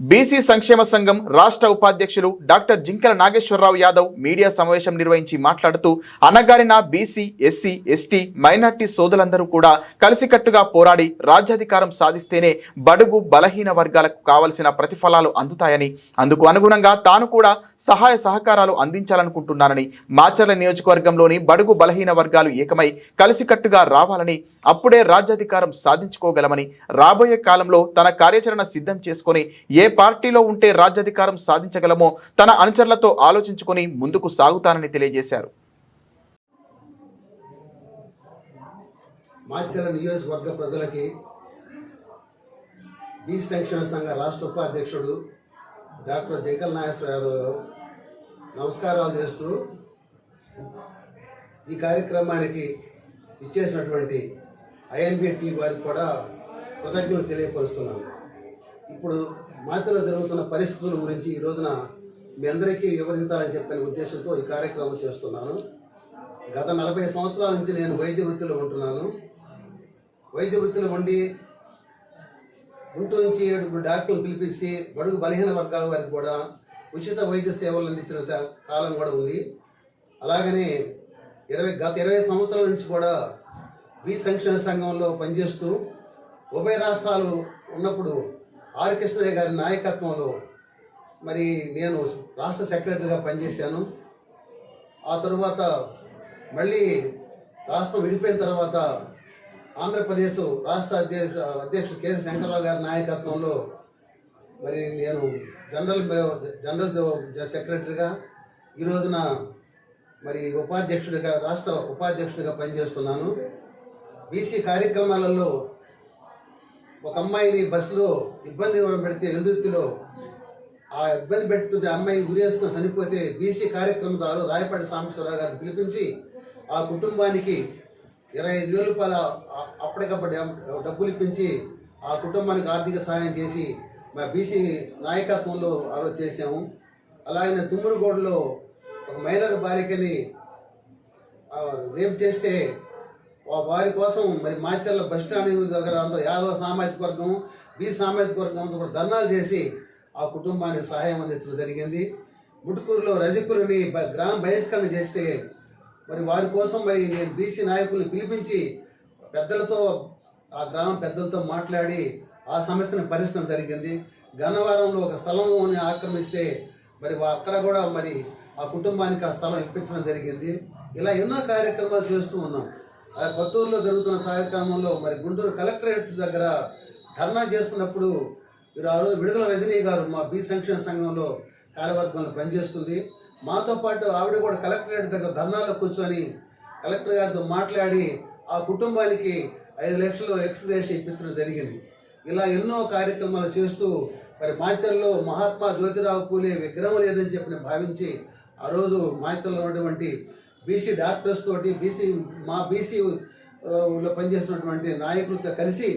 BC సంక్షేమ సంఘం రాష్ట్ర ఉపాధ్యక్షులు డాక్టర్ జింకల నాగేశ్వరరావు యాదవ్ మీడియా సమావేశం నిర్వహించి మాట్లాడుతూ అనగారిన బీసీ ఎస్సీ ఎస్టీ మైనార్టీ సోదరులందరూ కూడా కలిసికట్టుగా పోరాడి రాజ్యాధికారం సాధిస్తేనే బడుగు బలహీన వర్గాలకు కావలసిన ప్రతిఫలాలు అందుతాయని అందుకు అనుగుణంగా తాను కూడా సహాయ సహకారాలు అందించాలనుకుంటున్నానని మాచర్ల నియోజకవర్గంలోని బడుగు బలహీన వర్గాలు ఏకమై కలిసికట్టుగా రావాలని అప్పుడే రాజ్యాధికారం సాధించుకోగలమని రాబోయే కాలంలో తన కార్యాచరణ సిద్ధం చేసుకుని ఏ పార్టీలో ఉంటే రాజ్యాధికారం సాధించగలమో తన అనుచరులతో ఆలోచించుకొని ముందుకు సాగుతానని తెలియజేశారు. మాచర్ల నియోజకవర్గ ప్రజలకి బీ సంక్షేమ సంఘ రాష్ట్ర ఉపాధ్యక్షుడు డాక్టర్ జంకల్ నాగేశ్వర యాదవ్ నమస్కారాలు చేస్తూ ఈ కార్యక్రమానికి ఇచ్చేసినటువంటి ఐఎన్బి టీం వారికి కూడా కృతజ్ఞతలు తెలియపరుస్తున్నాను. ఇప్పుడు మాచర్లో జరుగుతున్న పరిస్థితుల గురించి ఈ రోజున మీ అందరికీ వివరించాలని చెప్పిన ఉద్దేశంతో ఈ కార్యక్రమం చేస్తున్నాను. గత నలభై సంవత్సరాల నుంచి నేను వైద్య వృత్తిలో ఉంటున్నాను. వైద్య వృత్తిలో ఉండి గుంటూరు నుంచి ఏడుగురు డాక్టర్లు పిలిపించి బడుగు బలహీన వర్గాల వారికి కూడా ఉచిత వైద్య సేవలు అందించిన త- కాలం కూడా ఉంది. అలాగనే ఇరవై గత ఇరవై సంవత్సరాల నుంచి కూడా బి సంక్షేమ సంఘంలో పనిచేస్తూ ఉభయ రాష్ట్రాలు ఉన్నప్పుడు ఆర్ కృష్ణయ్య గారి నాయకత్వంలో మరి నేను రాష్ట్ర సెక్రటరీగా పనిచేశాను. ఆ తరువాత మళ్ళీ రాష్ట్రం విడిపోయిన తర్వాత ఆంధ్రప్రదేశ్ రాష్ట్ర అధ్యక్ష అధ్యక్షుడు కె. శంకర్రావు గారి నాయకత్వంలో మరి నేను జనరల్ జనరల్ సెక్రటరీగా ఈ రోజున మరి ఉపాధ్యక్షుడిగా రాష్ట్ర ఉపాధ్యక్షుడిగా పనిచేస్తున్నాను. బీసీ కార్యక్రమాలలో ఒక అమ్మాయిని బస్సులో ఇబ్బంది పెడితే ఎదురుతిలో ఆ ఇబ్బంది పెడుతుంటే అమ్మాయి ఉరేసుకుని చనిపోతే బీసీ కార్యక్రమదారు రాయపాటి సాంబశ్వరరావు గారిని పిలిపించి ఆ కుటుంబానికి ఇరవై ఐదు వేల రూపాయల అప్పటికప్పుడు డబ్బులు ఇప్పించి ఆ కుటుంబానికి ఆర్థిక సహాయం చేసి మా బీసీ నాయకత్వంలో ఆ రోజు చేశాము. అలాగే తుమ్మరుగోడలో ఒక మైనర్ బాలికని రేపు చేస్తే వారి కోసం మరి మాచర్ల బస్ స్టాండ్ దగ్గర అందరూ యాదవ సామాజిక వర్గం బి సామాజిక వర్గం అంతా కూడా ధర్నాలు చేసి ఆ కుటుంబానికి సహాయం అందించడం జరిగింది. ముటుకూరులో రజకులని గ్రామ బహిష్కరణ చేస్తే మరి వారి కోసం మరి నేను బీసీ నాయకుల్ని పిలిపించి పెద్దలతో ఆ గ్రామ పెద్దలతో మాట్లాడి ఆ సమస్యను పరిష్కరణ జరిగింది. గన్నవరంలో ఒక స్థలం ఆక్రమిస్తే మరి అక్కడ కూడా మరి ఆ కుటుంబానికి ఆ స్థలం ఇప్పించడం జరిగింది. ఇలా ఎన్నో కార్యక్రమాలు చేస్తూ ఉన్నాం. కొత్తూరులో జరుగుతున్న కార్యక్రమంలో మరి గుంటూరు కలెక్టరేట్ దగ్గర ధర్నా చేస్తున్నప్పుడు మీరు ఆ రోజు విడుదల రజనీ గారు మా బి సంక్షేమ సంఘంలో కార్యవర్గంలో పనిచేస్తుంది. మాతో పాటు ఆవిడ కూడా కలెక్టరేట్ దగ్గర ధర్నాలో కూర్చొని కలెక్టర్ గారితో మాట్లాడి ఆ కుటుంబానికి ఐదు లక్షలు ఎక్స్గ్రేషన్ ఇప్పించడం జరిగింది. ఇలా ఎన్నో కార్యక్రమాలు చేస్తూ మరి మాచర్లో మహాత్మా జ్యోతిరావు పూలే విగ్రహం లేదని చెప్పి భావించి ఆ రోజు మాచర్లో ఉన్నటువంటి బీసీ డాక్టర్స్ తోటి బీసీ మా బీసీ లో పనిచేస్తున్నటువంటి నాయకులతో కలిసి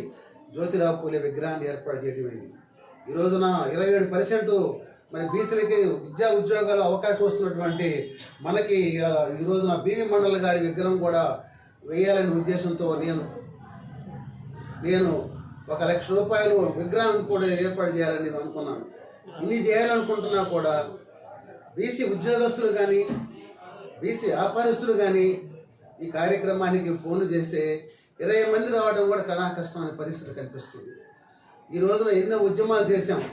జ్యోతిరావు పూలే విగ్రహాన్ని ఏర్పాటు చేయడమైంది ఈ రోజున ఇరవై ఏడు పర్సెంట్ మరి బీసీలకి విద్యా ఉద్యోగాల అవకాశం వస్తున్నటువంటి మనకి ఈ రోజున బీవి మండల్ గారి విగ్రహం కూడా వేయాలనే ఉద్దేశంతో నేను నేను ఒక లక్ష రూపాయలు విగ్రహం కూడా ఏర్పాటు చేయాలని నేను అనుకున్నాను. ఇన్ని చేయాలనుకుంటున్నా కూడా బీసీ ఉద్యోగస్తులు కానీ బీసీ వ్యాపారస్తులు కానీ ఈ కార్యక్రమానికి ఫోన్లు చేస్తే ఇరవై మంది రావడం కూడా కళా కష్టమైన పరిస్థితి కనిపిస్తుంది. ఈ రోజున ఎన్నో ఉద్యమాలు చేశాం.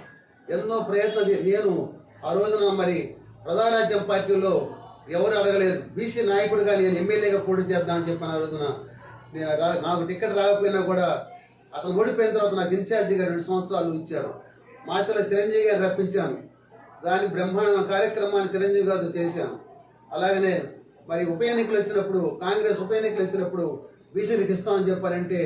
ఎన్నో ప్రయత్నం నేను ఆ రోజున మరి ప్రజారాజ్యం పార్టీలో ఎవరు అడగలేదు. బీసీ నాయకుడుగా నేను ఎమ్మెల్యేగా పోటీ చేద్దామని చెప్పిన ఆ రోజున నేను నాకు టికెట్ రాకపోయినా కూడా అతను ఓడిపోయిన తర్వాత నాకు ఇన్ఛార్జిగా రెండు సంవత్సరాలు ఇచ్చారు. మాతల చిరంజీవి గారు రప్పించాను. దాని బ్రహ్మాండ కార్యక్రమాన్ని చిరంజీవి గారితో చేశాను. అలాగనే మరి ఉప ఎన్నికలు వచ్చినప్పుడు కాంగ్రెస్ ఉప ఎన్నికలు వచ్చినప్పుడు బీసీలకు ఇస్తామని చెప్పారంటే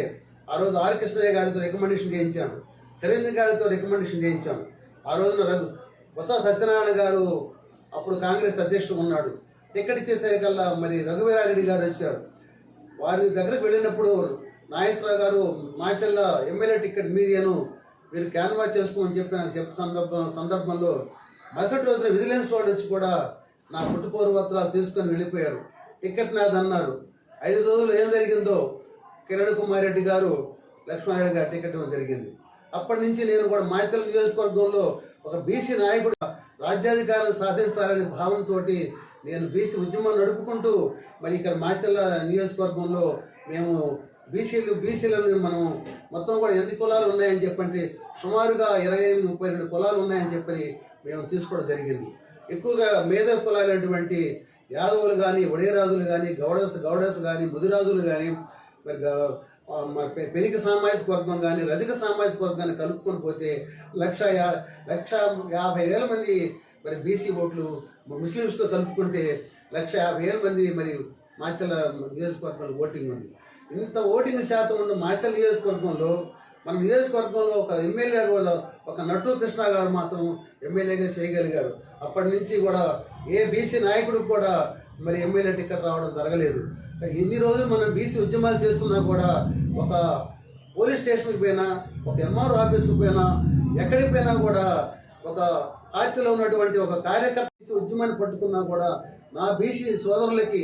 ఆ రోజు ఆర్ కృష్ణయ్య గారితో రికమెండేషన్ చేయించాను చిరంజీవి గారితో రికమెండేషన్ చేయించాను ఆ రోజున రఘు బొత్స సత్యనారాయణ గారు అప్పుడు కాంగ్రెస్ అధ్యక్షుడు ఉన్నాడు. టికెట్ ఇచ్చేసరికల్లా మరి రఘువీరారెడ్డి గారు వచ్చారు. వారి దగ్గరకు వెళ్ళినప్పుడు నాగేశ్వరరావు గారు మాచెల్ల ఎమ్మెల్యే టికెట్ మీదేను మీరు క్యాన్వాస్ చేసుకోమని చెప్పి నాకు చెప్పిన సందర్భం సందర్భంలో మరుసటి రోజున విజిలెన్స్ వాళ్ళు వచ్చి కూడా నా పుట్టుకోరు పత్రాలు తీసుకొని వెళ్ళిపోయారు. టికెట్ నాదన్నారు. ఐదు రోజులు ఏం జరిగిందో? కిరణ్ కుమార్ రెడ్డి గారు లక్ష్మారెడ్డి గారు టికెట్ ఇవ్వడం జరిగింది. అప్పటి నుంచి నేను కూడా మాచల నియోజకవర్గంలో ఒక బీసీ నాయకుడు రాజ్యాధికారం సాధించాలనే భావంతో నేను బీసీ ఉద్యమం నడుపుకుంటూ మరి ఇక్కడ మాచల్ల నియోజకవర్గంలో మేము బీసీలు బీసీలను మనం మొత్తం కూడా ఎన్ని కులాలు ఉన్నాయని చెప్పంటే సుమారుగా ఇరవై ఎనిమిది ముప్పై రెండు కులాలు ఉన్నాయని చెప్పి మేము తీసుకోవడం జరిగింది. ఎక్కువగా మేధ కులాలైనటువంటి యాదవులు కానీ ఒడేరాజులు కానీ గౌడస్ గౌడస్ కానీ ముదిరాజులు కానీ మరి పెనిక మరి సామాజిక వర్గం కానీ రజక సామాజిక వర్గాన్ని కలుపుకొని పోతే లక్ష యా లక్ష యాభై వేల మంది మరి బీసీ ఓట్లు ముస్లిమ్స్తో కలుపుకుంటే లక్ష యాభై వేల మంది మరి మాచల నియోజకవర్గంలో ఓటింగ్ ఉంది. ఇంత ఓటింగ్ శాతం ఉన్న మాచల నియోజకవర్గంలో మన నియోజకవర్గంలో ఒక ఎమ్మెల్యే ఒక నటు కృష్ణ గారు మాత్రం ఎమ్మెల్యేగా చేయగలిగారు. అప్పటి నుంచి కూడా ఏ బీసీ నాయకుడికి కూడా మరి ఎమ్మెల్యే టికెట్ రావడం జరగలేదు. ఎన్ని రోజులు మనం బీసీ ఉద్యమాలు చేస్తున్నా కూడా ఒక పోలీస్ స్టేషన్కి పోయినా ఒక ఎంఆర్ ఆఫీస్కి పోయినా ఎక్కడికి పోయినా కూడా ఒక పార్టీలో ఉన్నటువంటి ఒక కార్యకర్త ఉద్యమాన్ని పట్టుకున్నా కూడా నా బీసీ సోదరులకి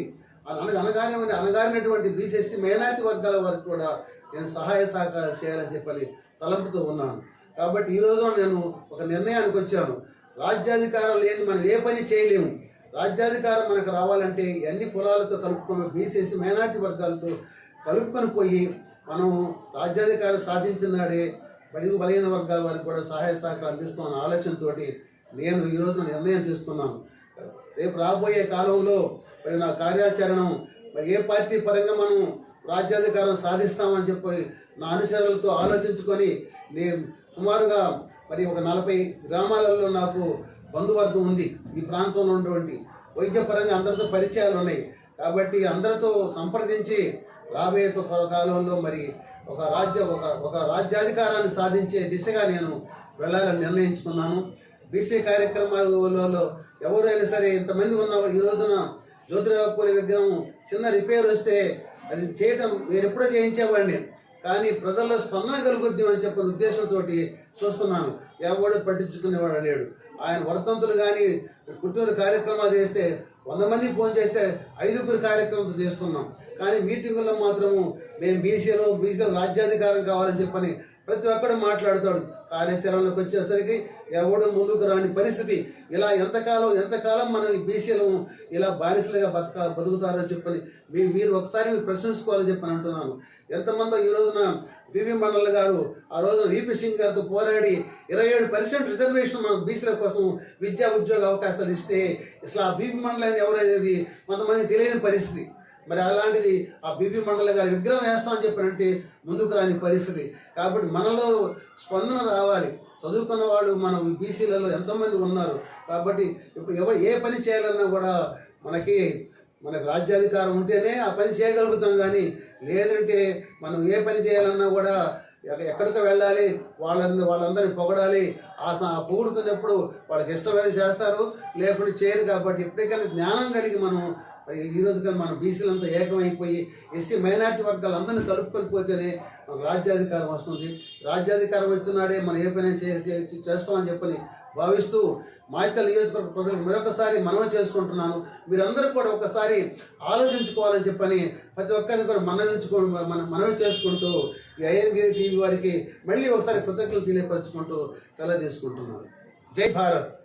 అనగా అనగానే అనగారినటువంటి బీసీ ఎస్టీ మైనార్టీ వర్గాల వరకు కూడా నేను సహాయ సహకారం చేయాలని చెప్పని తలంపుతూ ఉన్నాను. కాబట్టి ఈ నేను ఒక నిర్ణయానికి వచ్చాను. రాజ్యాధికారం లేని మనం ఏ పని చేయలేము. రాజ్యాధికారం మనకు రావాలంటే అన్ని కులాలతో కలుపుకొని బీసీసీ మైనార్టీ వర్గాలతో కలుపుకొని పోయి మనం రాజ్యాధికారం సాధించిన నాడే బడుగు బలహీన వర్గాల వారికి కూడా సహాయ సహకారం అందిస్తామన్న ఆలోచనతో నేను ఈ రోజున నిర్ణయం తీసుకున్నాను. రేపు రాబోయే కాలంలో మరి నా కార్యాచరణం మరి ఏ పార్టీ పరంగా మనం రాజ్యాధికారం సాధిస్తామని చెప్పి నా అనుచరులతో ఆలోచించుకొని నేను సుమారుగా మరి ఒక నలభై గ్రామాలలో నాకు బంధువర్గం ఉంది. ఈ ప్రాంతంలో ఉన్నటువంటి వైద్యపరంగా అందరితో పరిచయాలు ఉన్నాయి. కాబట్టి అందరితో సంప్రదించి రాబోయే కాలంలో మరి ఒక రాజ్య ఒక ఒక రాజ్యాధికారాన్ని సాధించే దిశగా నేను వెళ్ళాలని నిర్ణయించుకున్నాను. బీసీ కార్యక్రమాలలో ఎవరైనా సరే ఇంతమంది ఉన్న ఈ రోజున జ్యోతిరావు పూరి విగ్రహం చిన్న రిపేర్ వస్తే అది చేయటం నేను ఎప్పుడో చేయించేవాడిని కానీ ప్రజల్లో స్పందన కలుగుద్ది అని చెప్పిన ఉద్దేశంతో చూస్తున్నాను. ఎవడు పట్టించుకునేవాడు లేడు. ఆయన వర్ధంతులు కానీ పుట్టిన కార్యక్రమాలు చేస్తే వంద మంది ఫోన్ చేస్తే ఐదుగురు కార్యక్రమంతో చేస్తున్నాం. కానీ మీటింగుల్లో మాత్రము మేము బీసీలో బీసీలో రాజ్యాధికారం కావాలని చెప్పని ప్రతి ఒక్కడు మాట్లాడతాడు. కార్యాచరణకు వచ్చేసరికి ఎవడు ముందుకు రాని పరిస్థితి. ఇలా ఎంతకాలం ఎంతకాలం మనం ఈ బీసీలు ఇలా బానిసలుగా బతక బతుకుతారని చెప్పని మీ- మీరు ఒకసారి మీరు ప్రశ్నించుకోవాలని చెప్పని అంటున్నాను. ఎంతమందో ఈ రోజున పివి మండల్ గారు ఆ రోజు విపి సింగ్ గారితో పోరాడి ఇరవై ఏడు పర్సెంట్ రిజర్వేషన్ మన బీసీల కోసం విద్యా ఉద్యోగ అవకాశాలు ఇస్తే అసలు ఆ బీపీ మండల్ అనేది ఎవరైనది కొంతమంది తెలియని పరిస్థితి. మరి అలాంటిది ఆ బీపీ మండల గారి విగ్రహం వేస్తామని చెప్పినంటే ముందుకు రాని పరిస్థితి. కాబట్టి మనలో స్పందన రావాలి. చదువుకున్న వాళ్ళు మన బీసీలలో ఎంతోమంది ఉన్నారు. కాబట్టి ఇప్పుడు ఎవరు ఏ పని చేయాలన్నా కూడా మనకి మనకు రాజ్యాధికారం ఉంటేనే ఆ పని చేయగలుగుతాం కానీ లేదంటే మనం ఏ పని చేయాలన్నా కూడా ఎక్కడికి వెళ్ళాలి వాళ్ళందరూ వాళ్ళందరినీ పొగడాలి ఆ పొగుడుతున్నప్పుడు వాళ్ళకి ఇష్టమైనది చేస్తారు లేకుంటే చేయరు. కాబట్టి ఎప్పటికైనా జ్ఞానం కలిగి మనం ఈ రోజుగా మన బీసీలంతా ఏకమైపోయి ఎస్సీ మైనార్టీ వర్గాలు అందరినీ కలుపుకొని పోతేనే రాజ్యాధికారం వస్తుంది. రాజ్యాధికారం వచ్చినాడే మనం ఏ పని చేస్తామని చెప్పని భావిస్తూ మాయికల్ నియోజకవర్గ ప్రజలకు మరొకసారి మనవి చేసుకుంటున్నాను. మీరందరూ కూడా ఒకసారి ఆలోచించుకోవాలని చెప్పని ప్రతి ఒక్కరిని కూడా మనవించుకో మన మనవి చేసుకుంటూ ఈ ఐఎన్బి టీవీ వారికి మళ్ళీ ఒకసారి కృతజ్ఞతలు తెలియపరచుకుంటూ సెలవు తీసుకుంటున్నాను. జై భారత్!